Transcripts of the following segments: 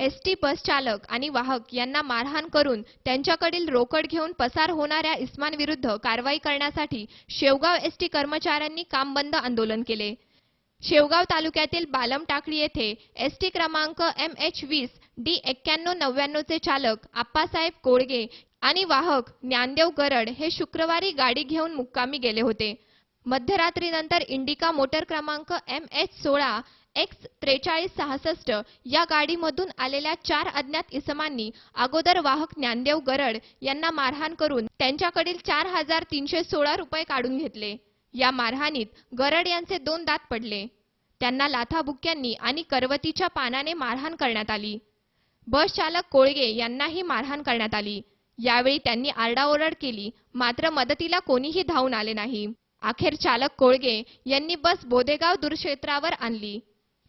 S T bus चालक आणि वाहक यांना मारहाण करून त्यांच्याकडील रोकड घेऊन पसार होणाऱ्या इस्मांविरुद्ध कारवाई करण्यासाठी शेवगाव एस टी कर्मचाऱ्यांनी काम बंद आंदोलन केले. शेवगाव तालुक्यातील बालम टाकळी येथे एस टी क्रमांक एम एच वीस डी एक्क्याण्णव नव्याण्णवचे चालक आप्पासाहेब कोळगे आणि वाहक ज्ञानदेव गरड हे शुक्रवारी गाडी घेऊन मुक्कामी गेले होते. मध्यरात्रीनंतर इंडिका मोटर क्रमांक एम एच सोळा एक्स त्रेचाळीस सहासष्ट या गाडीमधून आलेल्या चार अज्ञात इसमांनी अगोदर वाहक ज्ञानदेव गरड यांना मारहाण करून त्यांच्याकडील चार हजार तीनशे सोळा रुपये काढून घेतले. या मारहाणीत गरड यांचे दोन दात पडले. त्यांना लाथाबुक्क्यांनी आणि करवतीच्या पानाने मारहाण करण्यात आली. बस चालक कोळगे यांनाही मारहाण करण्यात आली. यावेळी त्यांनी आरडाओरड केली मात्र मदतीला कोणीही धावून आले नाही. अखेर चालक कोळगे यांनी बस बोदेगाव दूरक्षेत्रावर आणली.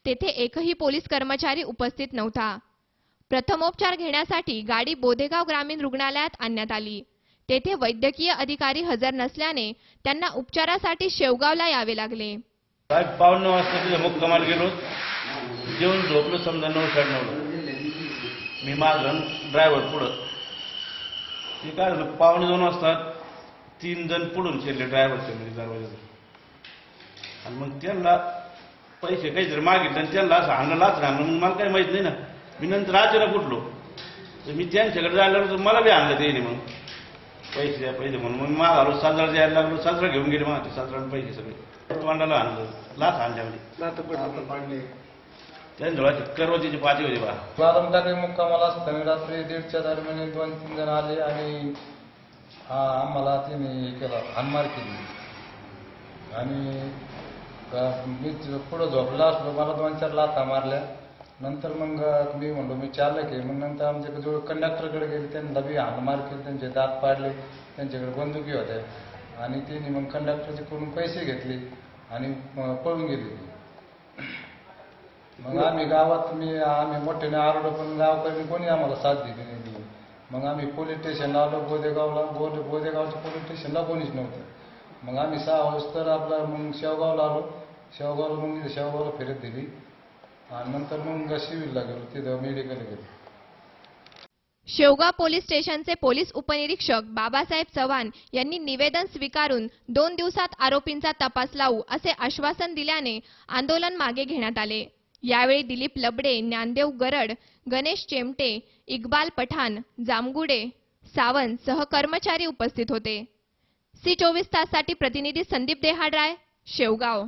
तेथे एकही पोलीस कर्मचारी उपस्थित नव्हता. प्रथमोपचार घेण्यासाठी गाडी बोधेगाव ग्रामीण रुग्णालयात आणण्यात आली. तेथे वैद्यकीय अधिकारी हजर नसल्याने त्यांना उपचारासाठी शेवगावला यावे लागले. साहेब पावणे नऊ वाजता तिथे मुक्कामाला गेलो. जेवण झोपलो समजा नऊ साडे मी मागं ड्रायव्हर पुढं. ते काय झालं पावणे दोन वाजता तीन जण पुढून शिरले ड्रायव्हरच्या म्हणजे दरवाजात आणि मग त्यांना पैसे काहीतरी मागितले आणि त्यांना असं हाणलं लाच हाणलं मग मला काही माहीत नाही ना. मी नंतर अचानक उठलो तर मी त्यांच्याकडे जायला लागलो तर मला बी आणलं त्याने मग. पैसे द्या पैसे म्हणून. मग माग आलो साजरा द्यायला लागलो साजरा घेऊन गेले मग ते साजरा पैसे सगळे. तोंडाला आणलं लाच आणल्यामध्ये त्यांच्या डोळ्यात करवतीची पाती होती बा. बालम टाकळी मुक्कामाला असताना रात्री दीडच्या दरम्यान दोन तीन जण आले आणि हा आम्हाला तिने केलं हानमार केली. आणि का- मी पुढं झोपला. असलो मला दोन चार लाथा मारल्या. नंतर मग मी म्हणलो मी चालक की मग नंतर आमच्याकडे जो कंडक्टरकडे गेले त्यांना बी हानमार केली त्यांचे दात पाडले त्यांच्याकडे बंदुकी होत्या. आणि त्यांनी मग कंडक्टरचे कडून पैसे घेतले आणि पळून गेले मग आम्ही गावात मी आम्ही मोठ्याने आरडो पण गावकऱ्यांनी कोणी आम्हाला साथ दिली नाही दिली. मग आम्ही पोलीस स्टेशनला आलो बोदेगावला बोदे बोदेगावच्या पोलीस स्टेशनला कोणीच नव्हतं. मग आम्ही सहा वाजता आपला मग शेवगावला आलो. शेवगावला मग शेवगावला फिरत दिली. आणि नंतर मग सिव्हिलला गेलो तिथं मेडिकल गेलो. शेवगाव पोलीस स्टेशनचे पोलीस उपनिरीक्षक बाबासाहेब चव्हाण यांनी निवेदन स्वीकारून दोन दिवसात आरोपींचा तपास लावू असे आश्वासन दिल्याने आंदोलन मागे घेण्यात आले. यावेळी दिलीप लबडे ज्ञानदेव गरड गणेश चेमटे इक्बाल पठाण जामगुडे सावंत सह कर्मचारी उपस्थित होते. सी चोवीस ताससाठी प्रतिनिधी संदीप देहाडराय शेवगाव.